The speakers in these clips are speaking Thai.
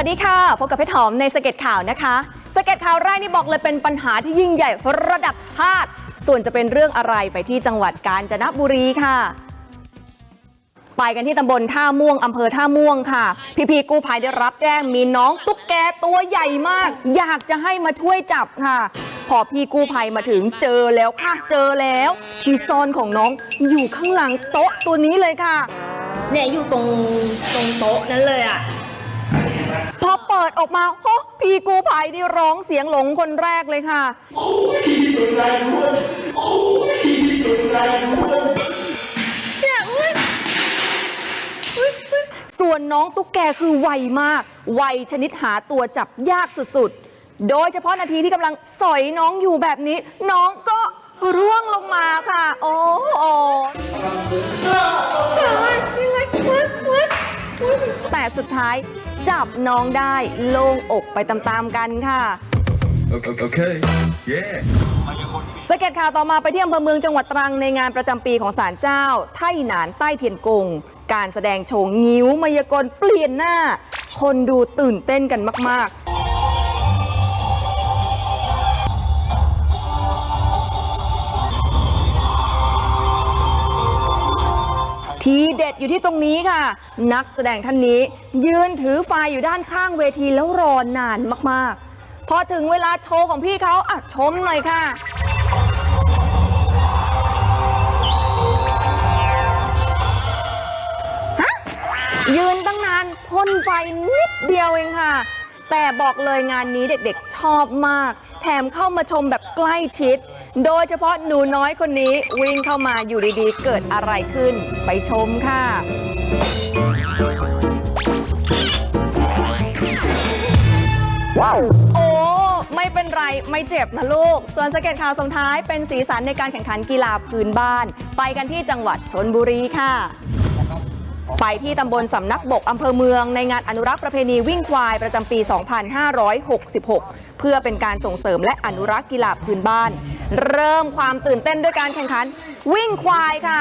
วัสดีค่ะ พบกับเพชรหอมในสเก็ตข่าวนะคะ สเก็ตข่าวแรกนี่บอกเลยเป็นปัญหาที่ยิ่งใหญ่ระดับชาติ ส่วนจะเป็นเรื่องอะไรไปที่จังหวัดกาญจนบุรีค่ะ ไปกันที่ตำบลท่าม่วงอำเภอท่าม่วงค่ะ พี่พีกู้ภัยได้รับแจ้งมีน้องตุ๊กแกตัวใหญ่มาก อยากจะให้มาช่วยจับค่ะ พอพี่กู้ภัยมาถึงเจอแล้วค่ะ เจอแล้ว ที่ซ่อนของน้องอยู่ข้างหลังโต๊ะตัวนี้เลยค่ะ เนี่ยอยู่ตรงตรงโต๊ะนั้นเลยอะ อเปิดออกมาโอ้พี่กูภัยนี่ร้องเสียงหลงคนแรกเลยค่ะเนี่ยอุ้ยอุ้ยอุ้ยส่วนน้องตุ๊กแกคือไวมาก ไวชนิดหาตัวจับยากสุดๆ โดยเฉพาะนาทีที่กำลังสอยน้องอยู่แบบนี้ น้องก็ร่วงลงมาค่ะ โอ้โอ สุดท้าย จับน้องได้โล่งอกไปตามๆกันค่ะ Okay. okay. Yeah. สเก็ตข่าวต่อมาไปที่อำเภอเมืองจังหวัดตรังในงานประจำปีของศาลเจ้า ไท่หนานใต้เทียนกง การแสดงโชว์งิ้วมายากลเปลี่ยนหน้า คนดูตื่นเต้นกันมาก ๆทีเด็ด อยู่ที่ตรงนี้ค่ะ นักแสดงท่านนี้ ยืนถือไฟอยู่ด้านข้างเวทีแล้วรอนานมากๆ พอถึงเวลาโชว์ของพี่เขาอะชมหน่อยค่ะยืนตั้งนานพ่นไฟนิดเดียวเองค่ะ แต่บอกเลยงานนี้เด็กๆชอบมาก แถมเข้ามาชมแบบใกล้ชิด โดยเฉพาะหนูน้อยคนนี้วิ่งเข้ามาอยู่ดีๆ เกิดอะไรขึ้น ไปชมค่ะ โอ้ ไม่เป็นไร ไม่เจ็บนะลูก ส่วนสเก็ตข่าวส่งท้ายเป็นสีสันในการแข่งขันกีฬาพื้นบ้าน ไปกันที่จังหวัดชนบุรีค่ะ ไปที่ตำบลสำนักบกอำเภอเมืองในงานอนุรักษ์ประเพณีวิ่งควายประจำปี 2566 เพื่อเป็นการส่งเสริมและอนุรักษ์กีฬาพื้นบ้าน เริ่มความตื่นเต้นด้วยการแข่งขัน วิ่งควายค่ะ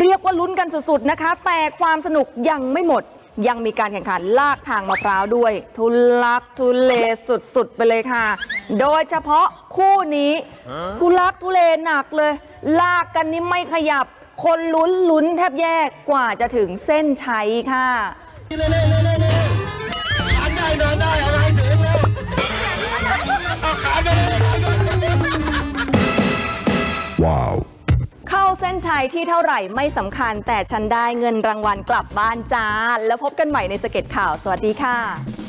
เรียกว่าลุ้นกันสุดๆนะคะ แต่ความสนุกยังไม่หมด ยังมีการแข่งขันลากทางมะพร้าวด้วย ทุลักทุเลสุดๆ ไปเลยค่ะ โดยเฉพาะคู่นี้ทุลักทุเลหนักเลย ลากกันนี่ไม่ขยับ คนลุ้นลุ้นแทบแยกกว่าจะถึงเส้นชัยค่ะ Wow. ส้นชัยที่เท่าไหร่ไม่สำคัญ แต่ฉันได้เงินรางวัลกลับบ้านจ้า แล้วพบกันใหม่ในสเก็ตข่าว สวัสดีค่ะ